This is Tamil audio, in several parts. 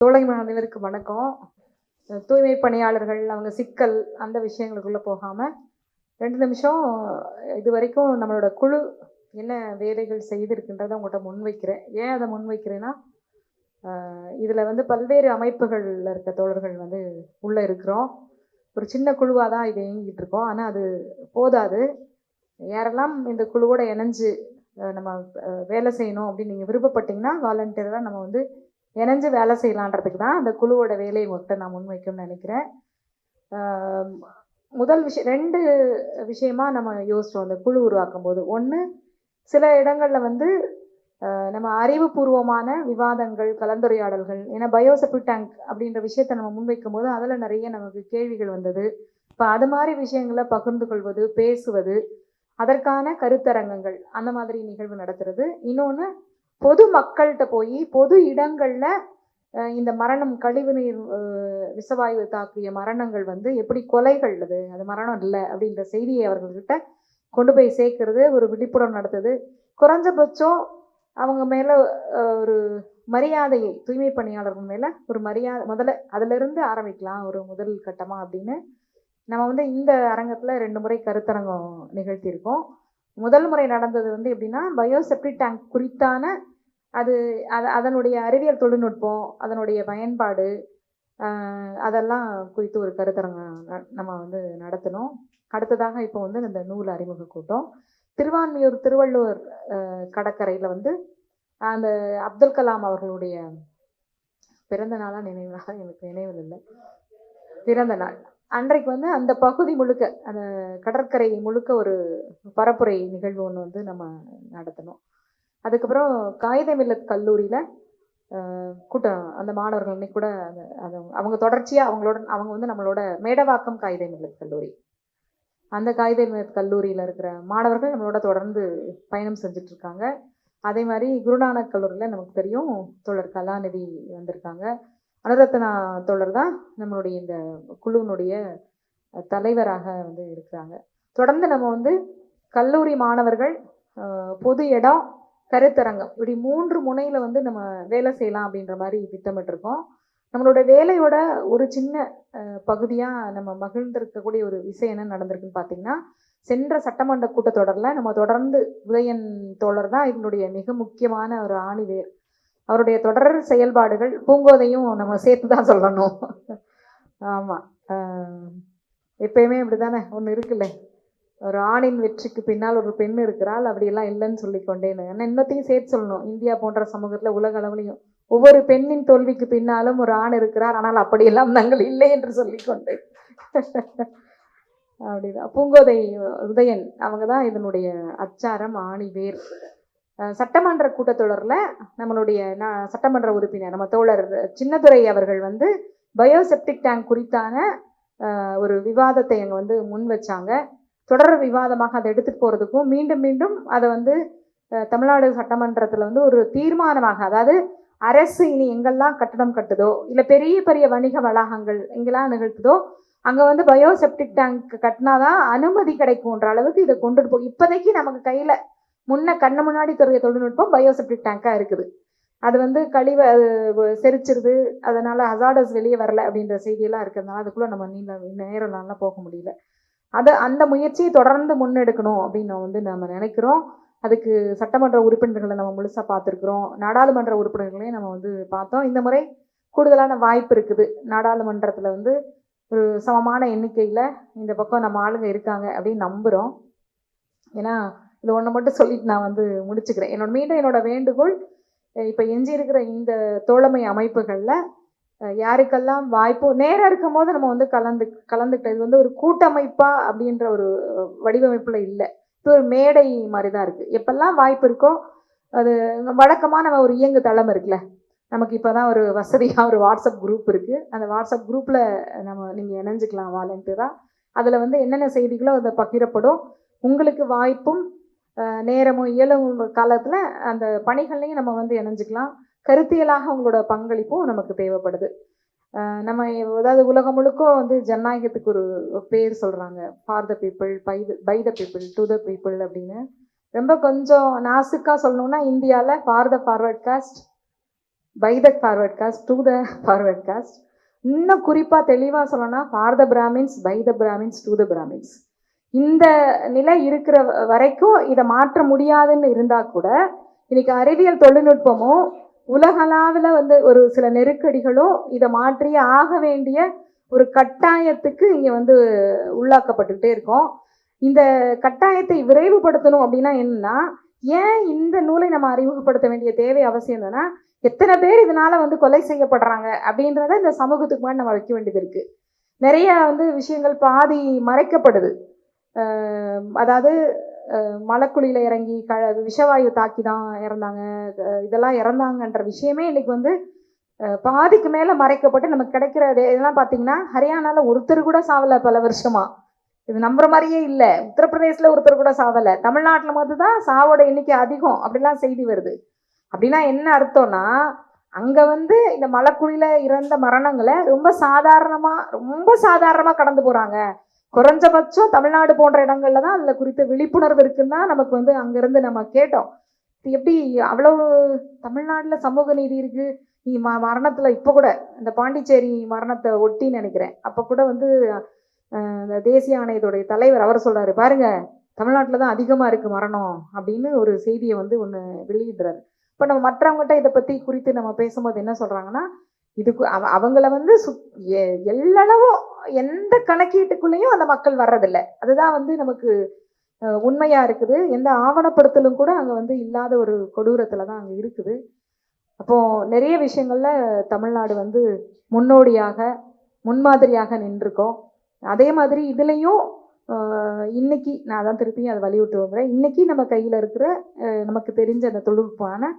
தோழமை அனைவருக்கு வணக்கம். தூய்மை பணியாளர்கள் அவங்க சிக்கல் அந்த விஷயங்களுக்குள்ளே போகாமல் ரெண்டு நிமிஷம் இது வரைக்கும் நம்மளோட குழு என்ன வேலைகள் செய்திருக்கின்றதை உங்கள்கிட்ட முன்வைக்கிறேன். ஏன் அதை முன்வைக்கிறேன்னா இதில் வந்து பல்வேறு அமைப்புகளில் இருக்க தோழர்கள் வந்து உள்ளே இருக்கிறோம். ஒரு சின்ன குழுவாக தான் இது இயங்கிட்டு இருக்கோம். ஆனால் அது போதாது. யாரெல்லாம் இந்த குழுவோட இணைஞ்சு நம்ம வேலை செய்யணும் அப்படின்னு நீங்கள் விருப்பப்பட்டீங்கன்னா வாலண்டியராக நம்ம வந்து இணைஞ்சு வேலை செய்யலான்றதுக்கு தான் அந்த குழுவோட வேலையை மட்டும் நான் முன்வைக்கணும்னு நினைக்கிறேன். முதல் விஷயம் ரெண்டு விஷயமா நம்ம யோசிச்சோம் அந்த குழு உருவாக்கும் போது ஒன்று சில இடங்களில் வந்து நம்ம அறிவுபூர்வமான விவாதங்கள் கலந்துரையாடல்கள் ஏன்னா பயோசெப்டி டேங்க் அப்படின்ற விஷயத்தை நம்ம முன்வைக்கும் போது அதில் நிறைய நமக்கு கேள்விகள் வந்தது. இப்போ அது மாதிரி விஷயங்களை பகிர்ந்து கொள்வது பேசுவது அதற்கான கருத்தரங்கங்கள் அந்த மாதிரி நிகழ்வு நடத்துறது. இன்னொன்று பொது மக்கள்கிட்ட போய் பொது இடங்கள்ல இந்த மரணம் கழிவுநீர் விசவாயு தாக்கிய மரணங்கள் வந்து எப்படி கொலைகள் அது? அது மரணம் இல்லை அப்படின்ற செய்தியை அவர்கள்கிட்ட கொண்டு போய் சேர்க்கறது ஒரு விழிப்புணர்வு நடத்துது. குறைஞ்சபட்சம் அவங்க மேலே ஒரு மரியாதையை தூய்மை பணியாளர்கள் மேலே ஒரு மரியாதை முதல்ல அதிலிருந்து ஆரம்பிக்கலாம் ஒரு முதல் கட்டமாக அப்படின்னு. நம்ம வந்து இந்த அரங்கத்தில் ரெண்டு முறை கருத்தரங்கம் நிகழ்த்தியிருக்கோம். முதல் முறை நடந்தது வந்து எப்படின்னா பயோசெப்டி டேங்க் குறித்தான அது அது அதனுடைய அறிவியல் தொழில்நுட்பம் அதனுடைய பயன்பாடு அதெல்லாம் குறித்து ஒரு கருத்தரங்கம் ந- நம்ம வந்து நடத்தினோம் அடுத்ததாக இப்போ வந்து இந்த நூல் அறிமுக கூட்டம். திருவான்மியூர் திருவள்ளுவர் கடற்கரையில் வந்து அந்த அப்துல் கலாம் அவர்களுடைய பிறந்த நாளாக நினைவாக எனக்கு நினைவில் இல்லை. பிறந்த நாள். அன்றைக்கு வந்து அந்த பகுதி முழுக்க அந்த கடற்கரை முழுக்க ஒரு பரப்புரை நிகழ்வு ஒன்று வந்து நம்ம நடத்தினோம் அதுக்கப்புறம் காகித மில்லத் கல்லூரியில் கூட்டம் அந்த மாணவர்கள் இன்னைக்கு கூட அது அவங்க தொடர்ச்சியாக அவங்களோட அவங்க வந்து நம்மளோட மேடவாக்கம் காகித மில்லத் கல்லூரி. அந்த காகித மில்லத் கல்லூரியில் இருக்கிற மாணவர்கள் நம்மளோட தொடர்ந்து பயணம் செஞ்சுட்டு இருக்காங்க அதே மாதிரி குருநானக் கல்லூரியில் நமக்கு தெரியும் தொடர் கலாநிதி வந்திருக்காங்க. அனுரத்னா தொடர் தான் நம்மளுடைய இந்த குழுவினுடைய தலைவராக வந்து இருக்கிறாங்க. தொடர்ந்து நம்ம வந்து கல்லூரி மாணவர்கள் பொது இடம் கருத்தரங்கம். இப்படி மூன்று முனையில் வந்து நம்ம வேலை செய்யலாம் அப்படின்ற மாதிரி திட்டமிட்டிருக்கோம். நம்மளோட வேலையோட ஒரு சின்ன பகுதியாக நம்ம மகிழ்ந்திருக்கக்கூடிய ஒரு விஷயம் என்ன நடந்திருக்குன்னு பார்த்தீங்கன்னா சென்ற சட்டமன்ற கூட்டத்தொடரில் நம்ம தொடர்ந்து உதயன் தோழர் தான் இதனுடைய மிக முக்கியமான ஒரு ஆணிவேர். அவருடைய தொடர் செயல்பாடுகள் பூங்கோதையும் நம்ம சேர்த்து தான் சொல்லணும். ஆமாம் எப்பயுமே இப்படி தானே ஒன்று இருக்குல்ல? ஒரு ஆணின் வெற்றிக்கு பின்னால் ஒரு பெண் இருக்கிறாள். அப்படியெல்லாம் இல்லைன்னு சொல்லிக்கொண்டேன் ஆனால் இன்னத்தையும் சேர்த்து சொல்லணும். இந்தியா போன்ற சமூகத்தில் உலக அளவுலையும் ஒவ்வொரு பெண்ணின் தோல்விக்கு பின்னாலும் ஒரு ஆண் இருக்கிறார். ஆனால் அப்படியெல்லாம் நாங்கள் இல்லை என்று சொல்லிக்கொண்டேன் அப்படிதான். பூங்கோதை உதயன் அவங்க தான் இதனுடைய அச்சாரம் ஆணி வேர். சட்டமன்ற கூட்டத்தொடரில் நம்மளுடைய நான் சட்டமன்ற உறுப்பினர் நம்ம தோழர் சின்னதுரை அவர்கள் வந்து பயோசெப்டிக் டேங்க் குறித்தான ஒரு விவாதத்தை அங்கே வந்து முன் வச்சாங்க தொடர் விவாதமாக அதை எடுத்துகிட்டு போகிறதுக்கும் மீண்டும் மீண்டும் அதை வந்து தமிழ்நாடு சட்டமன்றத்தில் வந்து ஒரு தீர்மானமாக அதாவது அரசு இனி எங்கெல்லாம் கட்டடம் கட்டுதோ இல்லை பெரிய பெரிய வணிக வளாகங்கள் எங்கெல்லாம் நிகழ்த்துதோ அங்கே வந்து பயோசெப்டிக் டேங்க் கட்டினாதான் அனுமதி கிடைக்கும்ன்ற அளவுக்கு இதை கொண்டுட்டு போகும் இப்போதைக்கு நமக்கு கையில் முன்ன கண்ணு முன்னாடி தெரிய தொழில்நுட்பம் பயோசெப்டிக் டேங்காக இருக்குது. அது வந்து கழிவை அது செரிச்சிருது அதனால ஹசார்டஸ் வெளியே வரல அப்படின்ற செய்தியெல்லாம் இருக்கிறதுனால அதுக்குள்ளே நம்ம நீண்ட நேரம்லாம் போக முடியல. அதை அந்த முயற்சியை தொடர்ந்து முன்னெடுக்கணும் அப்படின்னு வந்து நம்ம நினைக்கிறோம். அதுக்கு சட்டமன்ற உறுப்பினர்களை நம்ம முழுசாக பார்த்துருக்குறோம். நாடாளுமன்ற உறுப்பினர்களையும் நம்ம வந்து பார்த்தோம். இந்த முறை கூடுதலான வாய்ப்பு இருக்குது. நாடாளுமன்றத்தில் வந்து ஒரு சமமான எண்ணிக்கையில் இந்த பக்கம் நம்ம ஆளுங்க இருக்காங்க அப்படின்னு நம்புகிறோம் ஏன்னா இது ஒன்று மட்டும் சொல்லிட்டு நான் வந்து முடிச்சுக்கிறேன். என்னோட மீண்டும் என்னோட வேண்டுகோள் இப்போ எஞ்சி இருக்கிற இந்த தோழமை அமைப்புகளில் யாருக்கெல்லாம் வாய்ப்போ நேரம் இருக்கும் போது நம்ம வந்து கலந்து கலந்துக்கிட்டோம் இது வந்து ஒரு கூட்டமைப்பா அப்படின்ற ஒரு வடிவமைப்பில் இல்லை. இது ஒரு மேடை மாதிரி தான் இருக்குது எப்பெல்லாம் வாய்ப்பு இருக்கோ அது வழக்கமாக நம்ம ஒரு இயங்கு தளம் இருக்குல்ல. நமக்கு இப்போ தான் ஒரு வசதியாக ஒரு வாட்ஸ்அப் குரூப் இருக்குது அந்த வாட்ஸ்அப் குரூப்பில் நம்ம நீங்கள் இணைஞ்சிக்கலாம் வாலண்டியராக அதில் வந்து என்னென்ன செய்திகளோ அதை பகிரப்படும். உங்களுக்கு வாய்ப்பும் நேரமும் இயலும் காலத்தில் அந்த பணிகள்லையும் நம்ம வந்து இணைஞ்சிக்கலாம். கருத்தியலாக அவங்களோட பங்களிப்பும் நமக்கு தேவைப்படுது. நம்ம அதாவது உலகம் முழுக்க வந்து ஜனநாயகத்துக்கு ஒரு பேர் சொல்கிறாங்க for the people by by the people to the people அப்படின்னு. ரொம்ப கொஞ்சம் நாசுக்காக சொல்லணும்னா இந்தியாவில் for the forward caste by the forward caste to the forward caste இன்னும் குறிப்பாக தெளிவாக சொல்லணும்னா for the Brahmins by the Brahmins to the Brahmins இந்த நிலை இருக்கிற வரைக்கும் இதை மாற்ற முடியாதுன்னு இருந்தால் கூட இன்னைக்கு அறிவியல் தொழில்நுட்பமும் உலகளாவில் வந்து ஒரு சில நெருக்கடிகளும் இதை மாற்றியே ஆக வேண்டிய ஒரு கட்டாயத்துக்கு இங்கே வந்து உள்ளாக்கப்பட்டுக்கிட்டே இருக்கோம். இந்த கட்டாயத்தை விரைவுபடுத்தணும் அப்படின்னா என்னன்னா ஏன் இந்த நூலை நம்ம அறிமுகப்படுத்த வேண்டிய தேவை அவசியம் என்னன்னா எத்தனை பேர் இதனால வந்து கொலை செய்யப்படுறாங்க அப்படின்றத இந்த சமூகத்துக்கு முன்னாடி நம்ம வைக்க வேண்டியது இருக்கு. நிறைய வந்து விஷயங்கள் பாதி மறைக்கப்படுது. அதாவது மலக்குழியில் இறங்கி க விஷவாயு தாக்கி தான் இறந்தாங்க. இதெல்லாம் இறந்தாங்கன்ற விஷயமே இன்னைக்கு வந்து பாதிக்கு மேலே மறைக்கப்பட்டு நமக்கு கிடைக்கிற இதெல்லாம் பார்த்தீங்கன்னா ஹரியானால ஒருத்தர் கூட சாவலை பல வருஷமா. இது நம்புற மாதிரியே இல்லை. உத்தரப்பிரதேசில் ஒருத்தர் கூட சாவலை. தமிழ்நாட்டில் மட்டும் தான் சாவோட எண்ணிக்கை அதிகம் அப்படிலாம் செய்தி வருது. அப்படின்னா என்ன அர்த்தம்னா அங்கே வந்து இந்த மலைக்குழியில் இறந்த மரணங்களை ரொம்ப சாதாரணமாக ரொம்ப சாதாரணமாக கடந்து போகிறாங்க குறைஞ்சபட்சம் தமிழ்நாடு போன்ற இடங்கள்ல தான் அதுல குறித்த விழிப்புணர்வு இருக்குன்னு தான் நமக்கு வந்து அங்கிருந்து நம்ம கேட்டோம். இது எப்படி அவ்வளவு தமிழ்நாட்டில் சமூக நீதி இருக்கு? நீ ம மரணத்துல இப்போ கூட இந்த பாண்டிச்சேரி மரணத்தை ஒட்டி நினைக்கிறேன். அப்போ கூட வந்து இந்த தேசிய ஆணையத்துடைய தலைவர் அவர் சொல்றாரு பாருங்க தமிழ்நாட்டில் தான் அதிகமாக இருக்கு மரணம் அப்படின்னு ஒரு செய்தியை வந்து ஒன்று வெளியிடுறாரு. இப்போ நம்ம மற்றவங்ககிட்ட இதை பற்றி குறித்து நம்ம பேசும்போது என்ன சொல்றாங்கன்னா இதுக்கு அவ அவங்கள வந்து சு எ- எல்லளவும் எந்த கணக்கீட்டுக்குள்ளேயும் அந்த மக்கள் வர்றதில்லை. அதுதான் வந்து நமக்கு உண்மையாக இருக்குது. எந்த ஆவணப்படுத்தலும் கூட அங்கே வந்து இல்லாத ஒரு கொடூரத்தில் தான் அங்கே இருக்குது. அப்போது நிறைய விஷயங்களில் தமிழ்நாடு வந்து முன்னோடியாக முன்மாதிரியாக நின்றுருக்கோம். அதே மாதிரி இதுலேயும் இன்னைக்கு நான் தான் திருப்பியும் அதை வலியுறுத்தி வருகிறேன் இன்னைக்கு நம்ம கையில் இருக்கிற நமக்கு தெரிஞ்ச அந்த தொழில்நுட்பமான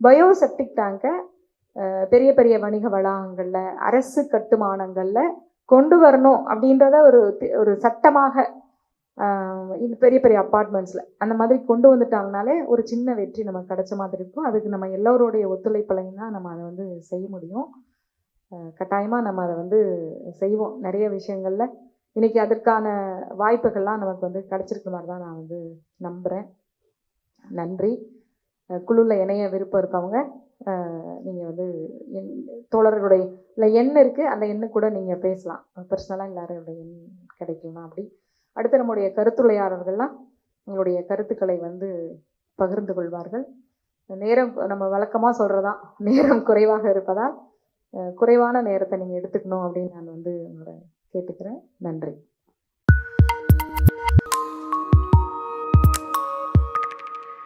பயோசெப்டிக் டேங்கை பெரிய பெரிய வணிக வளாகங்களில் அரசு கட்டுமானங்களில் கொண்டு வரணும் அப்படின்றத ஒரு ஒரு சட்டமாக இது பெரிய பெரிய அப்பார்ட்மெண்ட்ஸில் அந்த மாதிரி கொண்டு வந்துட்டாங்கனாலே ஒரு சின்ன வெற்றி நமக்கு கிடைச்ச மாதிரி இருக்கும். அதுக்கு நம்ம எல்லோருடைய ஒத்துழைப்புலையும் தான் நம்ம அதை வந்து செய்ய முடியும். கட்டாயமாக நம்ம அதை வந்து செய்வோம். நிறைய விஷயங்களில் இன்றைக்கி அதற்கான வாய்ப்புகள்லாம் நமக்கு வந்து கிடச்சிருக்க மாதிரி தான் நான் வந்து நம்புகிறேன் நன்றி. குழுவில் இணைய விருப்பம் இருக்கவங்க நீங்கள் வந்து என் தோழர்களுடைய இல்லை எண் இருக்குது அந்த எண்ணு கூட நீங்கள் பேசலாம். பர்சனலாக எல்லாரோட எண் கிடைக்கலாம் அப்படி. அடுத்து நம்முடைய கருத்துரையாளர்கள்லாம் உங்களுடைய கருத்துக்களை வந்து பகிர்ந்து கொள்வார்கள். நேரம் நம்ம வழக்கமாக சொல்கிறதான் நேரம் குறைவாக இருப்பதால் குறைவான நேரத்தை நீங்கள் எடுத்துக்கணும் அப்படின்னு நான் வந்து உங்களை கேட்டுக்கிறேன். நன்றி.